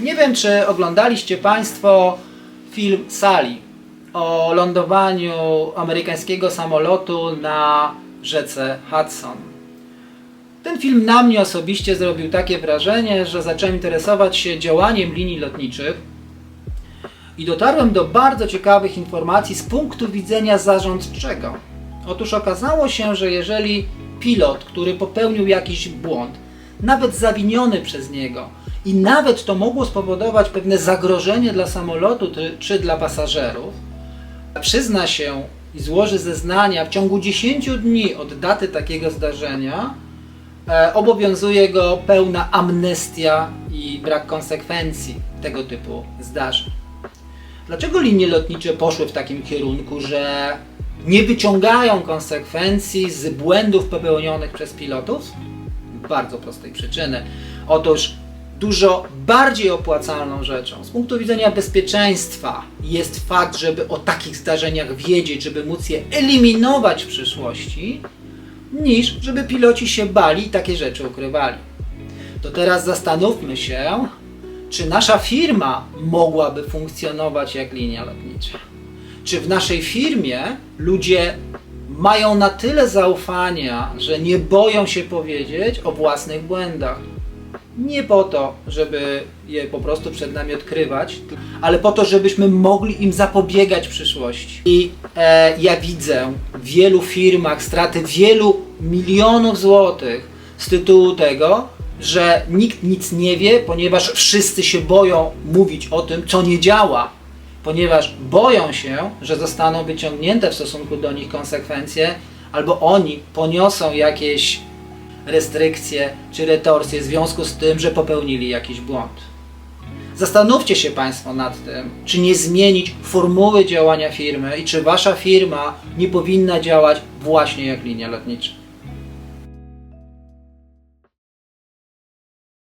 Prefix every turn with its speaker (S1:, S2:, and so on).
S1: Nie wiem, czy oglądaliście Państwo film Sally o lądowaniu amerykańskiego samolotu na rzece Hudson. Ten film na mnie osobiście zrobił takie wrażenie, że zacząłem interesować się działaniem linii lotniczych i dotarłem do bardzo ciekawych informacji z punktu widzenia zarządczego. Otóż okazało się, że jeżeli pilot, który popełnił jakiś błąd, nawet zawiniony przez niego, i nawet to mogło spowodować pewne zagrożenie dla samolotu czy dla pasażerów, przyzna się i złoży zeznania w ciągu 10 dni od daty takiego zdarzenia, e, obowiązuje go pełna amnestia i brak konsekwencji tego typu zdarzeń. Dlaczego linie lotnicze poszły w takim kierunku, że nie wyciągają konsekwencji z błędów popełnionych przez pilotów? Bardzo prostej przyczyny. Otóż dużo bardziej opłacalną rzeczą z punktu widzenia bezpieczeństwa jest fakt, żeby o takich zdarzeniach wiedzieć, żeby móc je eliminować w przyszłości, niż żeby piloci się bali i takie rzeczy ukrywali. To teraz zastanówmy się, czy nasza firma mogłaby funkcjonować jak linia lotnicza. Czy w naszej firmie ludzie mają na tyle zaufania, że nie boją się powiedzieć o własnych błędach. Nie po to, żeby je po prostu przed nami odkrywać, ale po to, żebyśmy mogli im zapobiegać w przyszłości. I e, ja widzę w wielu firmach straty wielu milionów złotych z tytułu tego, że nikt nic nie wie, ponieważ wszyscy się boją mówić o tym, co nie działa, ponieważ boją się, że zostaną wyciągnięte w stosunku do nich konsekwencje, albo oni poniosą jakieś restrykcje czy retorsje w związku z tym, że popełnili jakiś błąd. Zastanówcie się Państwo nad tym, czy nie zmienić formuły działania firmy i czy Wasza firma nie powinna działać właśnie jak linia lotnicza.